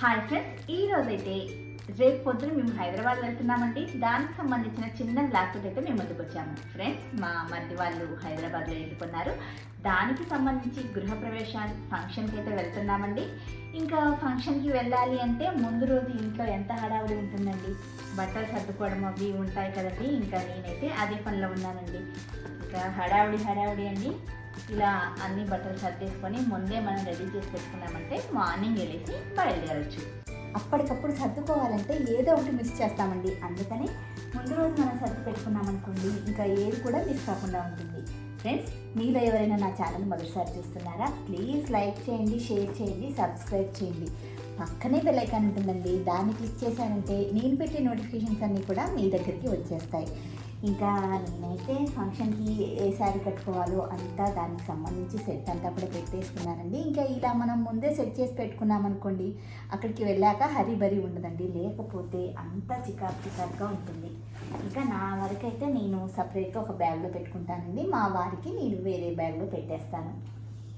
Hi friends ఈ రోజైతే రేపు పొద్దున మేము హైదరాబాద్ వెళ్తున్నామండి. దానికి సంబంధించిన చిన్న ల్యాప్టాప్ అయితే మేము ముందుకు వచ్చాము. ఫ్రెండ్స్ మా మధ్య వాళ్ళు హైదరాబాద్లో ఎదుర్కొన్నారు దానికి సంబంధించి గృహప్రవేశ ఫంక్షన్కి అయితే వెళ్తున్నామండి. ఇంకా ఫంక్షన్కి వెళ్ళాలి అంటే ముందు రోజు ఇంట్లో ఎంత హడావుడి ఉంటుందండి? బట్టలు సర్దుకోవడం అవి ఉంటాయి కదండి. ఇంకా నేనైతే అదే పనిలో ఉన్నానండి. ఇంకా హడావుడి హడావుడి అండి. ఇలా అన్ని బట్టలు సర్దేసుకొని ముందే మనం రెడీ చేసి పెట్టుకున్నామంటే మార్నింగ్ వెళ్ళేసి బయలుదేరచ్చు. అప్పటికప్పుడు సర్దుకోవాలంటే ఏదో ఒకటి మిస్ చేస్తామండి. అందుకని ముందు రోజు మనం సర్ది పెట్టుకున్నామనుకోండి ఇంకా ఏది కూడా మిస్ కాకుండా ఉంటుంది. ఫ్రెండ్స్ మీరు ఎవరైనా నా ఛానల్ మొదటిసారి చూస్తున్నారా ప్లీజ్ లైక్ చేయండి షేర్ చేయండి సబ్స్క్రైబ్ చేయండి. పక్కనే బెల్ ఐకాన్ ఉంటుందండి. దాన్ని క్లిక్ చేశారంటే నేను పెట్టే నోటిఫికేషన్స్ అన్నీ కూడా మీ దగ్గరికి వచ్చేస్తాయి. ఇంకా నేనైతే ఫంక్షన్కి ఏ శారీ కట్టుకోవాలో అంతా దానికి సంబంధించి సెట్ అంతా కూడా పెట్టేసుకున్నానండి. ఇంకా ఇలా మనం ముందే సెట్ చేసి పెట్టుకున్నాం అనుకోండి అక్కడికి వెళ్ళాక హరి బరి ఉండదండి. లేకపోతే అంతా చికాకు చికాకుగా ఉంటుంది. ఇంకా నా వరకైతే నేను సపరేట్గా ఒక బ్యాగ్లో పెట్టుకుంటానండి. మా వారికి నేను వేరే బ్యాగ్లో పెట్టేస్తాను.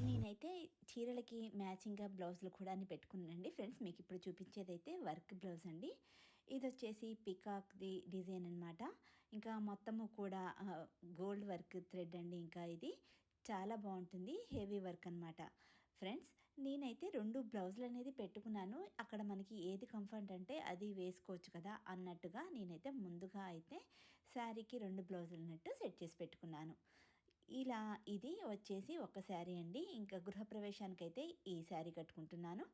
నేనైతే చీరలకి మ్యాచింగ్గా బ్లౌజులు కూడా అని పెట్టుకున్నానండి. ఫ్రెండ్స్ మీకు ఇప్పుడు చూపించేది అయితే వర్క్ బ్లౌజ్ అండి ఇది వచ్చేసి పికాక్ది డిజైన్ అన్నమాట. ఇంకా మొత్తము కూడా గోల్డ్ వర్క్ థ్రెడ్ అండి ఇంకా ఇది. చాలా బాగుంటుంది హెవీ వర్క్ అన్నమాట. ఫ్రెండ్స్ నేనైతే రెండు బ్లౌజులు అనేది పెట్టుకున్నాను. అక్కడ మనకి ఏది కంఫర్ట్ అంటే అది వేసుకోవచ్చు కదా అన్నట్టుగా నేనైతే ముందుగా అయితే శారీకి రెండు బ్లౌజులు అన్నట్టు సెట్ చేసి పెట్టుకున్నాను. ఇలా ఇది వచ్చేసి ఒక శారీ అండి. ఇంకా గృహప్రవేశానికి అయితే ఈ శారీ కట్టుకుంటున్నాను.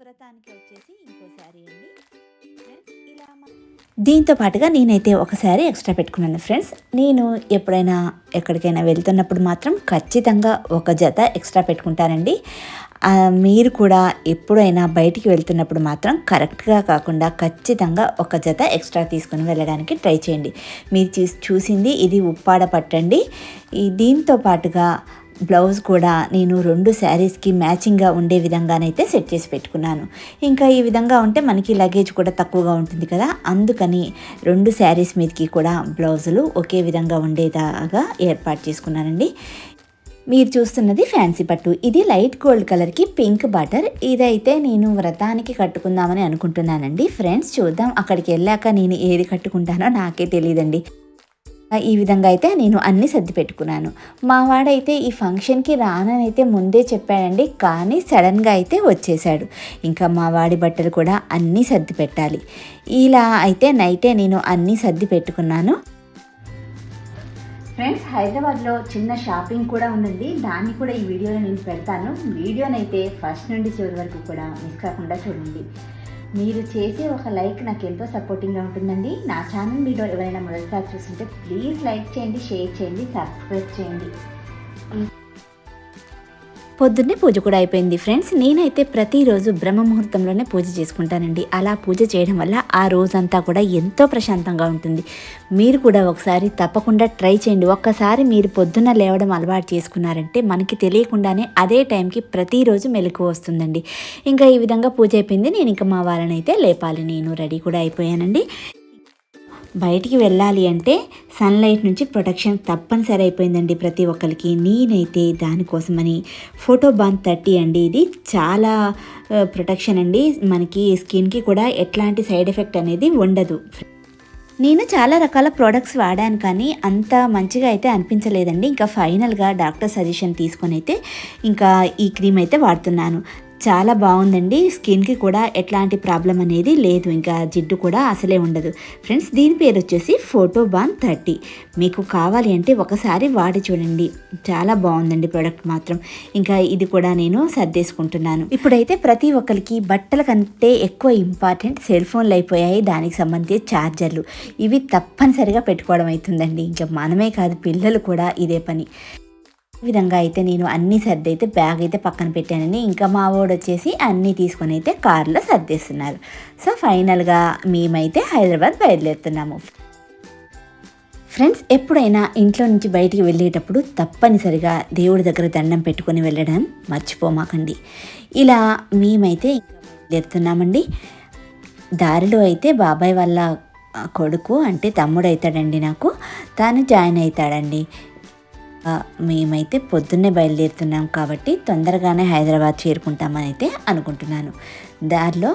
వ్రతానికి వచ్చేసి ఇంకో శారీ అండి. ఫ్రెండ్స్ ఇలా మన దీంతో పాటుగా నేనైతే ఒకసారి ఎక్స్ట్రా పెట్టుకున్నాను ఫ్రెండ్స్. నేను ఎప్పుడైనా ఎక్కడికైనా వెళ్తున్నప్పుడు మాత్రం ఖచ్చితంగా ఒక జత ఎక్స్ట్రా పెట్టుకుంటానండి. మీరు కూడా ఎప్పుడైనా బయటికి వెళ్తున్నప్పుడు మాత్రం కరెక్ట్గా కాకుండా ఖచ్చితంగా ఒక జత ఎక్స్ట్రా తీసుకొని వెళ్ళడానికి ట్రై చేయండి. మీరు చూసింది ఇది ఉప్పాడ పట్టండి. ఈ దీంతో పాటుగా బ్లౌజ్ కూడా నేను రెండు శారీస్కి మ్యాచింగ్గా ఉండే విధంగానైతే సెట్ చేసి పెట్టుకున్నాను. ఇంకా ఈ విధంగా ఉంటే మనకి లగేజ్ కూడా తక్కువగా ఉంటుంది కదా? అందుకని రెండు శారీస్ మీదకి కూడా బ్లౌజులు ఒకే విధంగా ఉండేలాగా ఏర్పాటు చేసుకున్నానండి. మీరు చూస్తున్నది ఫ్యాన్సీ పట్టు. ఇది లైట్ గోల్డ్ కలర్కి పింక్ బటర్. ఇదైతే నేను వ్రతానికి కట్టుకుందామని అనుకుంటున్నానండి. ఫ్రెండ్స్ చూద్దాం అక్కడికి వెళ్ళాక నేను ఏది కట్టుకుంటానో నాకే తెలియదండి. ఈ విధంగా అయితే నేను అన్ని సర్ది పెట్టుకున్నాను. మా వాడైతే ఈ ఫంక్షన్కి రానని అయితే ముందే చెప్పాడండి కానీ సడన్గా అయితే వచ్చేసాడు ఇంకా మా వాడి బట్టలు కూడా అన్నీ సర్ది పెట్టాలి. ఇలా అయితే నైటే నేను అన్నీ సర్ది పెట్టుకున్నాను. ఫ్రెండ్స్ హైదరాబాద్లో చిన్న షాపింగ్ కూడా ఉందండి. దాన్ని కూడా ఈ వీడియోలో నేను పెడతాను. వీడియోనైతే ఫస్ట్ నుండి చివరి వరకు కూడా మిస్ కాకుండా చూడండి. మీరు చేసే ఒక లైక్ నాకు ఎంతో సపోర్టింగ్గా ఉంటుందండి. నా ఛానల్ వీడియో ఎవరైనా మొదటిసారి చూస్తుంటే ప్లీజ్ లైక్ చేయండి షేర్ చేయండి సబ్స్క్రైబ్ చేయండి. పొద్దున్నే పూజ కూడా అయిపోయింది. ఫ్రెండ్స్ నేనైతే ప్రతిరోజు బ్రహ్మ ముహూర్తంలోనే పూజ చేసుకుంటానండి. అలా పూజ చేయడం వల్ల ఆ రోజంతా కూడా ఎంతో ప్రశాంతంగా ఉంటుంది. మీరు కూడా ఒకసారి తప్పకుండా ట్రై చేయండి. ఒక్కసారి మీరు పొద్దున్న లేవడం అలవాటు చేసుకున్నారంటే మనకి తెలియకుండానే అదే టైంకి ప్రతిరోజు మెలకు వస్తుందండి. ఇంకా ఈ విధంగా పూజ అయిపోయింది. నేను ఇంకా మా వాళ్ళనైతే లేపాలి. నేను రెడీ కూడా అయిపోయానండి. బయటికి వెళ్ళాలి అంటే సన్లైట్ నుంచి ప్రొటెక్షన్ తప్పనిసరి అయిపోయిందండి ప్రతి ఒక్కరికి. నేనైతే దానికోసమని ఫోటో బాన్ థర్టీ అండి. ఇది చాలా ప్రొటెక్షన్ అండి. మనకి స్కిన్కి కూడా ఎట్లాంటి సైడ్ ఎఫెక్ట్ అనేది ఉండదు. నేను చాలా రకాల ప్రోడక్ట్స్ వాడాను కానీ అంత మంచిగా అయితే అనిపించలేదండి. ఇంకా ఫైనల్గా డాక్టర్ సజెషన్ తీసుకొని అయితే ఇంకా ఈ క్రీమ్ అయితే వాడుతున్నాను. చాలా బాగుందండి. స్కిన్కి కూడా ఎట్లాంటి ప్రాబ్లం అనేది లేదు. ఇంకా జిడ్డు కూడా అసలే ఉండదు. ఫ్రెండ్స్ దీని పేరు వచ్చేసి ఫోటో బాన్ థర్టీ. మీకు కావాలి అంటే ఒకసారి వాడి చూడండి. చాలా బాగుందండి ప్రోడక్ట్ మాత్రం. ఇంకా ఇది కూడా నేను సర్దేసుకుంటున్నాను. ఇప్పుడైతే ప్రతి ఒక్కరికి బట్టల కంటే ఎక్కువ ఇంపార్టెంట్ సెల్ ఫోన్లు అయిపోయాయి. దానికి సంబంధించి ఛార్జర్లు. ఇవి తప్పనిసరిగా పెట్టుకోవడం అవుతుందండి. ఇంకా మనమే కాదు పిల్లలు కూడా ఇదే పని. ఈ విధంగా అయితే నేను అన్ని సర్ది అయితే బ్యాగ్ అయితే పక్కన పెట్టానని ఇంకా మా వాడు వచ్చేసి అన్నీ తీసుకొని అయితే కార్లో సర్దేస్తున్నారు. సో ఫైనల్గా మేమైతే హైదరాబాద్ బయలుదేరుతున్నాము. ఫ్రెండ్స్ ఎప్పుడైనా ఇంట్లో నుంచి బయటికి వెళ్ళేటప్పుడు తప్పనిసరిగా దేవుడి దగ్గర దండం పెట్టుకొని వెళ్ళడం మర్చిపోమాకండి. ఇలా మేమైతే బయలుదేరుతున్నామండి. దారిలో అయితే బాబాయ్ వాళ్ళ కొడుకు అంటే తమ్ముడు అవుతాడండి నాకు. తాను జాయిన్ అవుతాడండి మేమైతే పొద్దున్నే బయలుదేరుతున్నాం కాబట్టి తొందరగానే హైదరాబాద్ చేరుకుంటామని అయితే అనుకుంటున్నాను. దారిలో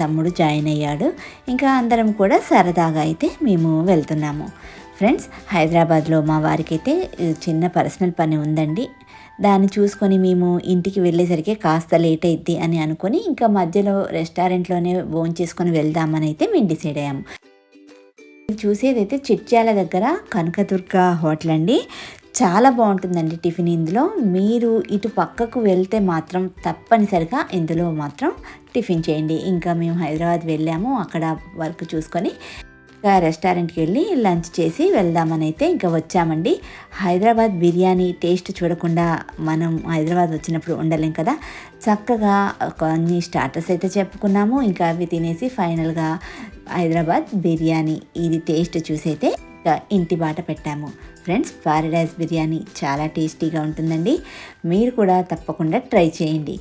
తమ్ముడు జాయిన్ అయ్యాడు. ఇంకా అందరం కూడా సరదాగా అయితే మేము వెళ్తున్నాము. ఫ్రెండ్స్ హైదరాబాద్లో మా వారికి అయితే చిన్న పర్సనల్ పని ఉందండి. దాన్ని చూసుకొని మేము ఇంటికి వెళ్ళేసరికి కాస్త లేట్ అయింది అని అనుకొని ఇంకా మధ్యలో రెస్టారెంట్లోనే భోంచేసుకొని వెళ్దామని అయితే మేము డిసైడ్ అయ్యాము. చూసేదైతే చిట్యాల దగ్గర కనకదుర్గ హోటల్ అండి. చాలా బాగుంటుందండి టిఫిన్ ఇందులో. మీరు ఇటు పక్కకు వెళ్తే మాత్రం తప్పనిసరిగా ఇందులో మాత్రం టిఫిన్ చేయండి. ఇంకా మేము హైదరాబాద్ వెళ్ళాము అక్కడ వర్క్ చూసుకొని. రెస్టారెంట్కి వెళ్ళి లంచ్ చేసి వెళ్దామని అయితే ఇంకా వచ్చామండి. హైదరాబాద్ బిర్యానీ టేస్ట్ చూడకుండా మనం హైదరాబాద్ వచ్చినప్పుడు ఉండలేం కదా. చక్కగా కొన్ని స్టార్టర్స్ అయితే చెప్పుకున్నాము. ఇంకా అవి తినేసి ఫైనల్గా హైదరాబాద్ బిర్యానీ ఇది టేస్ట్ చూసి అయితే ఇంకా ఇంటి బాట పెట్టాము. ఫ్రెండ్స్ ప్యారడైజ్ బిర్యానీ చాలా టేస్టీగా ఉంటుందండి. మీరు కూడా తప్పకుండా ట్రై చేయండి.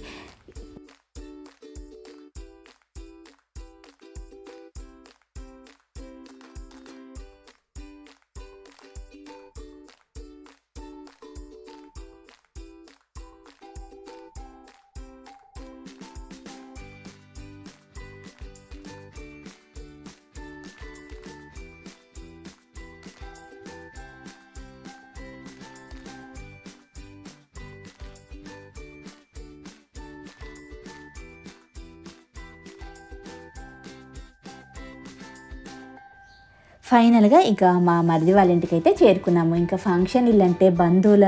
ఫైనల్గా ఇంకా మా మరిది వాళ్ళ ఇంటికి అయితే చేరుకున్నాము. ఇంకా ఫంక్షన్ ఇల్లు అంటే బంధువుల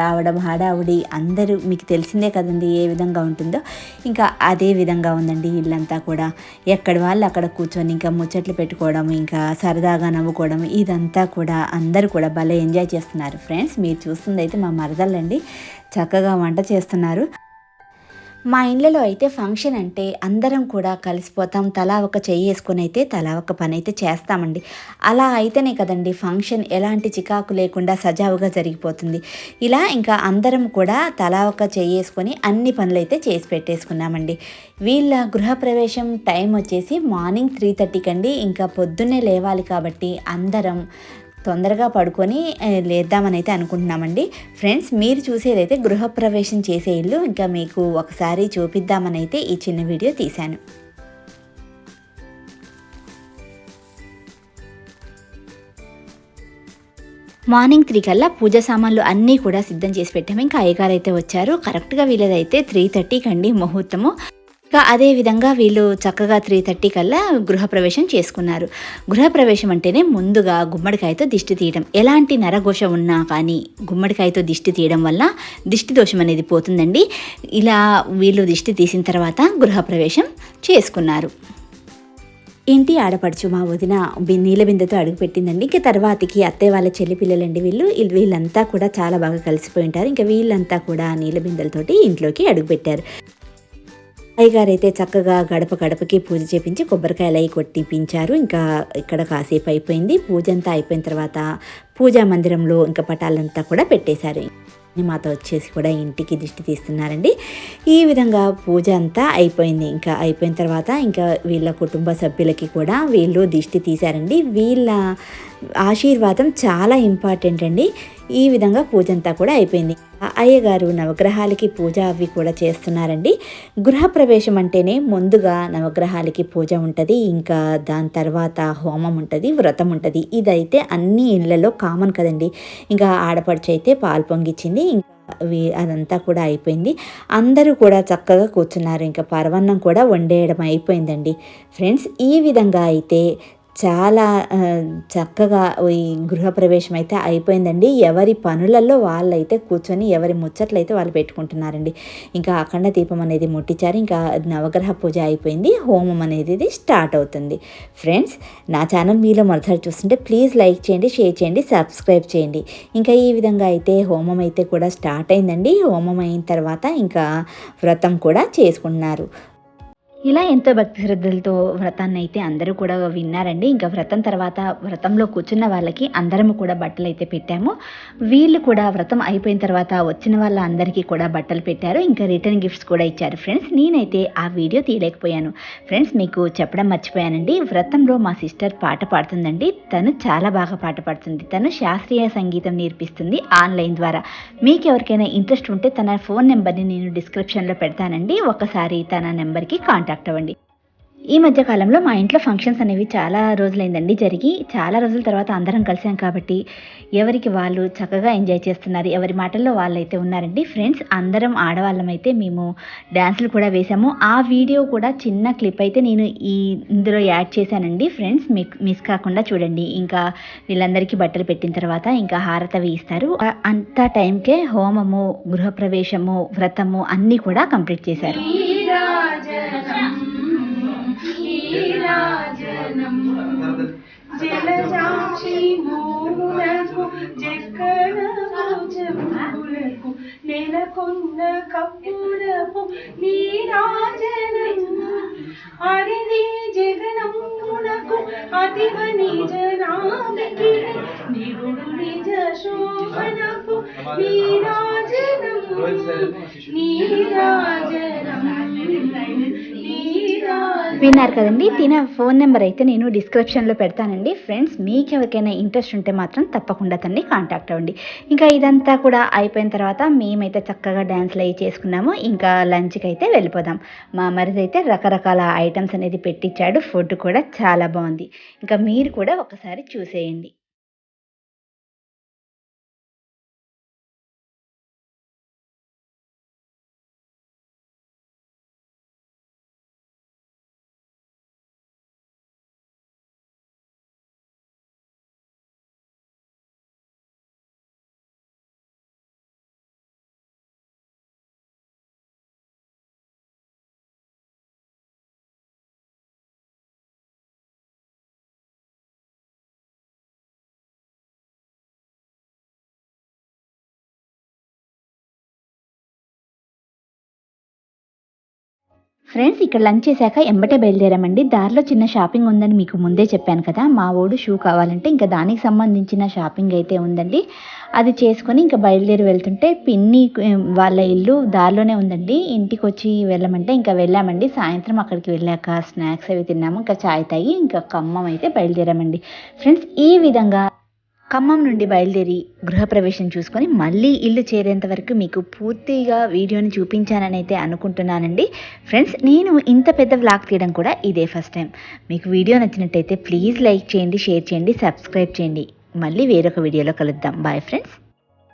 రావడం హడావుడి అందరూ మీకు తెలిసిందే కదండి ఏ విధంగా ఉంటుందో. ఇంకా అదే విధంగా ఉందండి ఇల్లంతా కూడా. ఎక్కడి వాళ్ళు అక్కడ కూర్చొని ఇంకా ముచ్చట్లు పెట్టుకోవడం ఇంకా సరదాగా నవ్వుకోవడం ఇదంతా కూడా అందరూ కూడా భలే ఎంజాయ్ చేస్తున్నారు. ఫ్రెండ్స్ మీరు చూస్తుంది అయితే మా మరదలండి. చక్కగా వంట చేస్తున్నారు. మా ఇండ్లలో అయితే ఫంక్షన్ అంటే అందరం కూడా కలిసిపోతాం. తలా ఒక చెయ్యి వేసుకొని అయితే తలా ఒక పని అయితే చేస్తామండి. అలా అయితేనే కదండి ఫంక్షన్ ఎలాంటి చికాకు లేకుండా సజావుగా జరిగిపోతుంది. ఇలా ఇంకా అందరం కూడా తలా ఒక చెయ్యి వేసుకొని అన్ని పనులు అయితే చేసి పెట్టేసుకున్నామండి. వీళ్ళ గృహప్రవేశం టైం వచ్చేసి మార్నింగ్ త్రీ థర్టీకి అండి. ఇంకా పొద్దున్నే లేవాలి కాబట్టి అందరం తొందరగా పడుకొని లేద్దామని అయితే అనుకుంటున్నామండి. ఫ్రెండ్స్ మీరు చూసేదైతే గృహప్రవేశం చేసే ఇల్లు ఇంకా మీకు ఒకసారి చూపిద్దామని అయితే ఈ చిన్న వీడియో తీశాను. మార్నింగ్ త్రీ కల్లా పూజ సామాన్లు అన్నీ కూడా సిద్ధం చేసి పెట్టాము. ఇంకా అయ్యగారు అయితే వచ్చారు. కరెక్ట్గా వీళ్ళదైతే త్రీ థర్టీకి అండి ముహూర్తము. ఇంకా అదే విధంగా వీళ్ళు చక్కగా త్రీ థర్టీ కల్లా గృహప్రవేశం చేసుకున్నారు. గృహప్రవేశం అంటేనే ముందుగా గుమ్మడికాయతో దిష్టి తీయడం ఎలాంటి నరఘోష ఉన్నా కానీ గుమ్మడికాయతో దిష్టి తీయడం వల్ల దిష్టి దోషం అనేది పోతుందండి. ఇలా వీళ్ళు దిష్టి తీసిన తర్వాత గృహప్రవేశం చేసుకున్నారు. ఇంటి ఆడపడుచు మా వదిన బి- అడుగుపెట్టిందండి ఇంకా తర్వాతకి అత్తయ్య వాళ్ళ చెల్లి పిల్లలండి వీళ్ళు. వీళ్ళు- వీళ్ళంతా కూడా చాలా బాగా కలిసిపోయి ఉంటారు. ఇంకా వీళ్ళంతా కూడా నీళ్ళ ఇంట్లోకి అడుగుపెట్టారు అయ్యగారైతే అయ్యగారు అయితే చక్కగా గడప గడపకి పూజ చేపించి కొబ్బరికాయలు అవి కొట్టిపించారు. ఇంకా ఇక్కడ కాసేపు అయిపోయింది. పూజ అంతా అయిపోయిన తర్వాత పూజా మందిరంలో ఇంకా పటాలంతా కూడా పెట్టేశారు. మాతో వచ్చేసి కూడా ఇంటికి దిష్టి తీస్తున్నారండి. ఈ విధంగా పూజ అంతా అయిపోయింది. ఇంకా అయిపోయిన తర్వాత ఇంకా వీళ్ళ కుటుంబ సభ్యులకి కూడా వీళ్ళు దిష్టి తీశారండి. వీళ్ళ ఆశీర్వాదం చాలా ఇంపార్టెంట్ అండి. ఈ విధంగా పూజ అంతా కూడా అయిపోయింది. అయ్యగారు నవగ్రహాలకి పూజ అవి కూడా చేస్తున్నారండి. గృహప్రవేశం అంటేనే ముందుగా నవగ్రహాలకి పూజ ఉంటుంది ఇంకా దాని తర్వాత హోమం ఉంటుంది వ్రతం ఉంటుంది. ఇదైతే అన్ని ఇళ్ళలో కామన్ కదండి. ఇంకా ఆడపడుచు అయితే పాలు పొంగిచ్చింది ఇంకా అదంతా కూడా అయిపోయింది. అందరూ కూడా చక్కగా కూర్చున్నారు ఇంకా పరవన్నం కూడా వండేయడం అయిపోయిందండి. ఫ్రెండ్స్ ఈ విధంగా అయితే చాలా చక్కగా ఈ గృహప్రవేశం అయితే అయిపోయిందండి. ఎవరి పనులలో వాళ్ళైతే కూర్చొని ఎవరి ముచ్చట్లు అయితే వాళ్ళు పెట్టుకుంటున్నారండి. ఇంకా అఖండ దీపం అనేది ముట్టించారు. ఇంకా నవగ్రహ పూజ అయిపోయింది. హోమం అనేది స్టార్ట్ అవుతుంది. ఫ్రెండ్స్ నా ఛానల్ మీలో మొదటిసారి చూస్తుంటే ప్లీజ్ లైక్ చేయండి షేర్ చేయండి సబ్స్క్రైబ్ చేయండి. ఇంకా ఈ విధంగా అయితే హోమం అయితే కూడా స్టార్ట్ అయిందండి. హోమం అయిన తర్వాత ఇంకా వ్రతం కూడా చేసుకుంటున్నారు. ఇలా ఎంతో భక్తి శ్రద్ధలతో వ్రతాన్ని అయితే అందరూ కూడా విన్నారండి. ఇంకా వ్రతం తర్వాత వ్రతంలో కూర్చున్న వాళ్ళకి అందరం కూడా బట్టలు అయితే పెట్టాము. వీళ్ళు కూడా వ్రతం అయిపోయిన తర్వాత వచ్చిన వాళ్ళ అందరికీ కూడా బట్టలు పెట్టారు. ఇంకా రిటర్న్ గిఫ్ట్స్ కూడా ఇచ్చారు. ఫ్రెండ్స్ నేనైతే ఆ వీడియో తీయలేకపోయాను. ఫ్రెండ్స్ మీకు చెప్పడం మర్చిపోయానండి. వ్రతంలో మా సిస్టర్ పాట పాడుతుందండి. తను చాలా బాగా పాట పాడుతుంది. తను శాస్త్రీయ సంగీతం నేర్పిస్తుంది ఆన్లైన్ ద్వారా. మీకు ఎవరికైనా ఇంట్రెస్ట్ ఉంటే తన ఫోన్ నెంబర్ని నేను డిస్క్రిప్షన్లో పెడతానండి. ఒకసారి తన నెంబర్కి కాంటాక్ట్ అవ్వండి. ఈ మధ్య కాలంలో మా ఇంట్లో ఫంక్షన్స్ అనేవి చాలా రోజులైందండి. జరిగి చాలా రోజుల తర్వాత అందరం కలిసాం కాబట్టి ఎవరికి వాళ్ళు చక్కగా ఎంజాయ్ చేస్తున్నారు ఎవరి మాటల్లో వాళ్ళైతే ఉన్నారండి ఫ్రెండ్స్ అందరం ఆడవాళ్ళమైతే మేము డ్యాన్సులు కూడా వేసాము ఆ వీడియో కూడా చిన్న క్లిప్ అయితే నేను ఈ ఇందులో యాడ్ చేశానండి. ఫ్రెండ్స్ మీకు మిస్ కాకుండా చూడండి. ఇంకా వీళ్ళందరికీ బట్టలు పెట్టిన తర్వాత ఇంకా హారతవి ఇస్తారు. అంత టైంకే హోమము గృహప్రవేశము వ్రతము అన్నీ కూడా కంప్లీట్ చేశారు. ീലാജനം ജലജാക്ഷി മൂലകു ജക്കണഭുജമൂലകു നിലകൊണ്ട കപ്പുരപു നീരാജനം. അറിനീ ജഗണം ഗുണകു അതിവ നിജനാമിക്ക് നിഗുണു നിജ ശോഭനകു നീരാജനം നീരാജനം. విన్నారు కదండి తిన ఫోన్ నెంబర్ అయితే నేను డిస్క్రిప్షన్లో పెడతానండి. ఫ్రెండ్స్ మీకు ఎవరికైనా ఇంట్రెస్ట్ ఉంటే మాత్రం తప్పకుండా తన్ని కాంటాక్ట్ అవ్వండి. ఇంకా ఇదంతా కూడా అయిపోయిన తర్వాత మేమైతే చక్కగా డ్యాన్స్లు అవి చేసుకున్నాము. ఇంకా లంచ్కి అయితే వెళ్ళిపోదాం. మా మరిది అయితే రకరకాల ఐటమ్స్ అనేది పెట్టించాడు. ఫుడ్ కూడా చాలా బాగుంది. ఇంకా మీరు కూడా ఒకసారి చూసేయండి. ఫ్రెండ్స్ ఇక్కడ లంచ్ చేశాక ఎంబటే బయలుదేరామండి. దారిలో చిన్న షాపింగ్ ఉందని మీకు ముందే చెప్పాను కదా. మా ఓడు షూ కావాలంటే ఇంకా దానికి సంబంధించిన షాపింగ్ అయితే ఉందండి. అది చేసుకొని ఇంకా బయలుదేరి వెళ్తుంటే పిన్ని వాళ్ళ ఇల్లు దారిలోనే ఉందండి. ఇంటికి వచ్చి వెళ్ళమంటే ఇంకా వెళ్ళామండి. సాయంత్రం అక్కడికి వెళ్ళాక స్నాక్స్ అవి తిన్నాము ఇంకా చాయ్ తాగి ఇంకా ఖమ్మం అయితే బయలుదేరామండి. ఫ్రెండ్స్ ఈ విధంగా ఖమ్మం నుండి బయలుదేరి గృహప్రవేశం చూసుకొని మళ్ళీ ఇల్లు చేరేంత వరకు మీకు పూర్తిగా వీడియోని చూపించానని అయితే అనుకుంటున్నానండి. ఫ్రెండ్స్ నేను ఇంత పెద్ద వ్లాగ్ తీయడం కూడా ఇదే ఫస్ట్ టైం మీకు వీడియో నచ్చినట్టయితే ప్లీజ్ లైక్ చేయండి షేర్ చేయండి సబ్స్క్రైబ్ చేయండి. మళ్ళీ వేరొక వీడియోలో కలుద్దాం. Bye friends